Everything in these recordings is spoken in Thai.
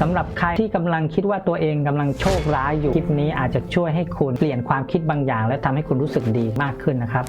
สำหรับใครที่กำลังคิดว่าตัวเองกำลังโชคร้ายอยู่คลิปนี้อาจจะช่วยให้คุณเปลี่ยนความคิดบางอย่าง และทำให้คุณรู้สึกดีมากขึ้นนะครับ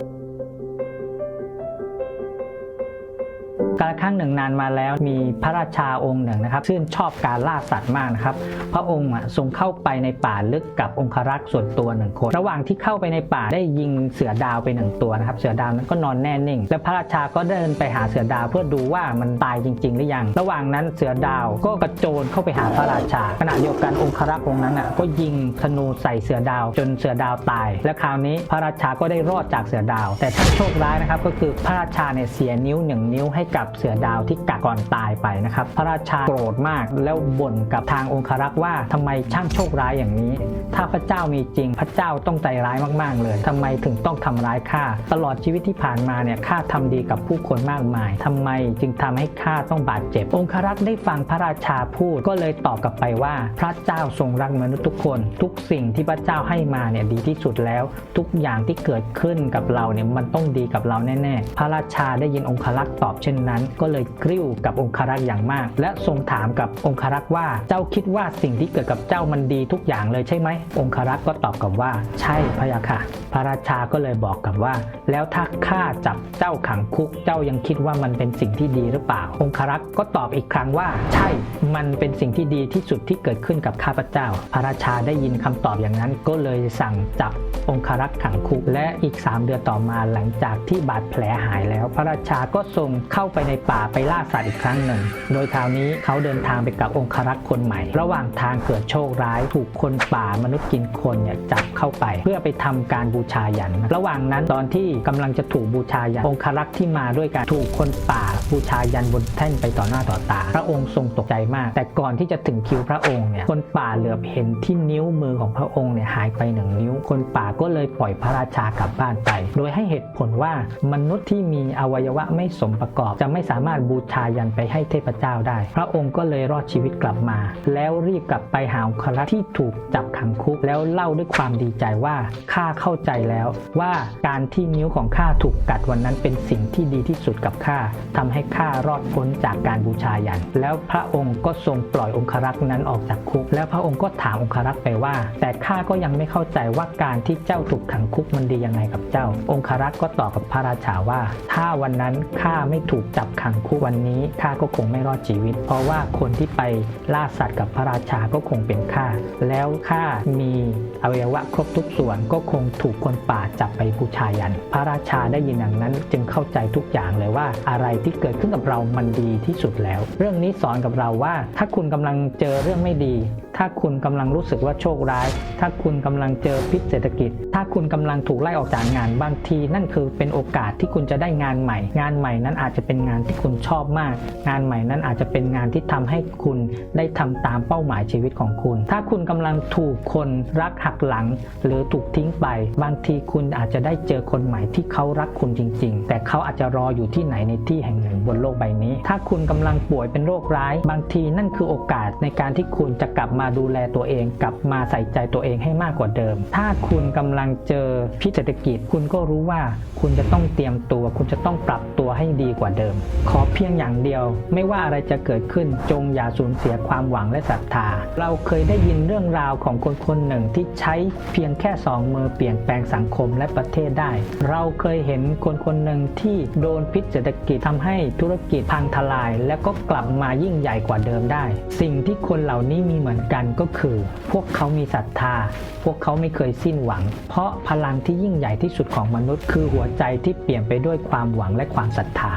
กาลครั้งหนึ่งนานมาแล้วมีพระราชาองค์หนึ่งนะครับ ซึ่งชอบการล่าสัตว์มากนะครับ พระองค์ทรงเข้าไปในป่าลึกกับองครักษ์ส่วนตัวหนึ่งคน ระหว่างที่เข้าไปในป่าได้ยิงเสือดาวไปหนึ่งตัวนะครับ เสือดาวนั้นก็นอนแน่นิ่ง และพระราชาก็เดินไปหาเสือดาวเพื่อดูว่ามันตายจริง ๆ หรือยัง ระหว่างนั้นเสือดาวก็กระโจนเข้าไปหาพระราชา ขณะเดียวกันองครักษ์องค์นั้นอะก็ยิงธนูใส่เสือดาว จนเสือดาวตาย และคราวนี้พระราชาก็ได้รอดจากเสือดาว แต่ช่างโชคร้ายนะครับก็คือพระราชาเนี่ยเสียนิ้วหนึ่งนิ้วให้กับเสือดาวที่กัดก่อนตายไปนะครับ พระราชาโกรธมากแล้วบ่นกับทางองครักษ์ว่าทำไมช่างโชคร้ายอย่างนี้ ถ้าพระเจ้ามีจริง พระเจ้าต้องใจร้ายมาก ๆ เลยทำไมถึงต้องทำร้ายข้าตลอดชีวิตที่ผ่านมาเนี่ยข้าทำดีกับผู้คนมากมายทำไมจึงทำให้ข้าต้องบาดเจ็บ องครักษ์ได้ฟังพระราชาพูดก็เลยตอบกลับไปว่า พระเจ้าทรงรักมนุษย์ทุกคน ทุกสิ่งที่พระเจ้าให้มาเนี่ยดีที่สุดแล้ว ทุกอย่างที่เกิดขึ้นกับเราเนี่ยมันต้องดีกับเราแน่ ๆ พระราชาได้ยินองครักษ์ตอบเช่นนั้นก็เลยกริ้วกับองครักษ์อย่างมาก และทรงถามกับองครักษ์ว่าเจ้าคิดว่าสิ่งที่เกิดกับเจ้ามันดีทุกอย่างเลยใช่ไหม องครักษ์ก็ตอบกับว่า ใช่พระยาค่ะ พระราชาก็เลยบอกกับว่า แล้วถ้าข้าจับเจ้าขังคุกเจ้ายังคิดว่ามันเป็นสิ่งที่ดีหรือเปล่า องครักษ์ก็ตอบอีกครั้งว่า ใช่มันเป็นสิ่งที่ดีที่สุดที่เกิดขึ้นกับข้าพเจ้า พระราชาได้ยินคำตอบอย่างนั้น ก็เลยสั่งจับองครักษ์ขังคุกและอีก 3 เดือนต่อมาหลังจากที่บาดแผลหายแล้ว พระราชาก็ทรงเข้าไปในป่าไปล่าสัตว์อีกครั้งหนึ่ง โดยคราวนี้เขาเดินทางไปกับองครักษ์คนใหม่ ระหว่างทางเกิดโชคร้ายถูกคนป่ามนุษย์กินคนเนี่ยจับเข้าไป เพื่อไปทำการบูชายัน ระหว่างนั้นตอนที่กำลังจะถูกบูชายันองครักษ์ที่มาด้วยการถูกคนป่าบูชายันบนแท่นไปต่อหน้าต่อตา พระองค์ทรงตกใจมาก แต่ก่อนที่จะถึงคิวพระองค์เนี่ยคนป่าเหลือบเห็นที่นิ้วมือของพระองค์เนี่ยหายไปหนึ่งนิ้ว คนป่าก็เลยปล่อยพระราชากลับบ้านไป โดยให้เหตุผลว่ามนุษย์ที่มีอวัยวะไม่สมประกอบ จะไม่สามารถบูชายันไปให้เทพเจ้าได้ พระองค์ก็เลยรอดชีวิตกลับมา แล้วรีบกลับไปหาองครักษ์ที่ถูกจับขังคุก แล้วเล่าด้วยความดีใจว่าข้าเข้าใจแล้วว่าการที่นิ้วของข้าถูกกัดวันนั้นเป็นสิ่งที่ดีที่สุดกับข้าทำให้ข้ารอดพ้นจากการบูชายัน แล้วพระองค์ก็ทรงปล่อยองครักษ์นั้นออกจากคุก แล้วพระองค์ก็ถามองครักษ์ไปว่า แต่ข้าก็ยังไม่เข้าใจว่าการที่เจ้าถูกขังคุกมันดียังไงกับเจ้า องครักษ์ก็ตอบกับพระราชาว่า ถ้าวันนั้นข้าไม่ถูกจับขังคุกวันนี้ข้าก็คงไม่รอดชีวิต เพราะว่าคนที่ไปล่าสัตว์กับพระราชาก็คงเป็นข้าแล้วข้ามี อวัยวะครบทุกส่วนก็คงถูกคนป่าจับไปบูชายัน พระราชาได้ยินอย่างนั้น จึงเข้าใจทุกอย่างเลยว่าอะไรที่เกิดขึ้นกับเรามันดีที่สุดแล้ว เรื่องนี้สอนกับเราว่า ถ้าคุณกำลังเจอเรื่องไม่ดี ถ้าคุณกำลังรู้สึกว่าโชคร้าย ถ้าคุณกำลังเจอพิษเศรษฐกิจ ถ้าคุณกำลังถูกไล่ออกจากงานบางที นั่นคือเป็นโอกาสที่คุณจะได้งานใหม่ งานใหม่นั้นอาจจะเป็นงานที่คุณชอบมาก งานใหม่นั้นอาจจะเป็นงานที่ทำให้คุณได้ทำตามเป้าหมายชีวิตของคุณ ถ้าคุณกำลังถูกคนรักหักหลัง หรือถูกทิ้งไป บางทีคุณอาจจะได้เจอคนใหม่ที่เขารักคุณจริง ๆ แต่เขาอาจจะรออยู่ที่ไหนในที่แห่งหนึ่งบนโลกใบนี้ ถ้าคุณกำลังป่วยเป็นโรคร้าย บางทีนั่นคือโอกาสในการที่คุณจะกลับมาดูแลตัวเอง กลับมาใส่ใจตัวเองให้มากกว่าเดิม ถ้าคุณกำลังเจอพิษเศรษฐกิจ คุณก็รู้ว่าคุณจะต้องเตรียมตัว คุณจะต้องปรับตัวให้ดีกว่าเดิม ขอเพียงอย่างเดียว ไม่ว่าอะไรจะเกิดขึ้นจงอย่าสูญเสียความหวังและศรัทธา เราเคยได้ยินเรื่องราวของคนคนหนึ่งที่ใช้เพียงแค่สองมือเปลี่ยนแปลงสังคมและประเทศได้ เราเคยเห็นคนคนหนึ่งที่โดนพิษเศรษฐกิจทำให้ธุรกิจพังทลาย และก็กลับมายิ่งใหญ่กว่าเดิมได้ สิ่งที่คนเหล่านี้มีเหมือนกันก็คือ พวกเขามีศรัทธา พวกเขาไม่เคยสิ้นหวัง เพราะพลังที่ยิ่งใหญ่ที่สุดของมนุษย์ คือหัวใจที่เปลี่ยนไปด้วยความหวังและความศรัทธา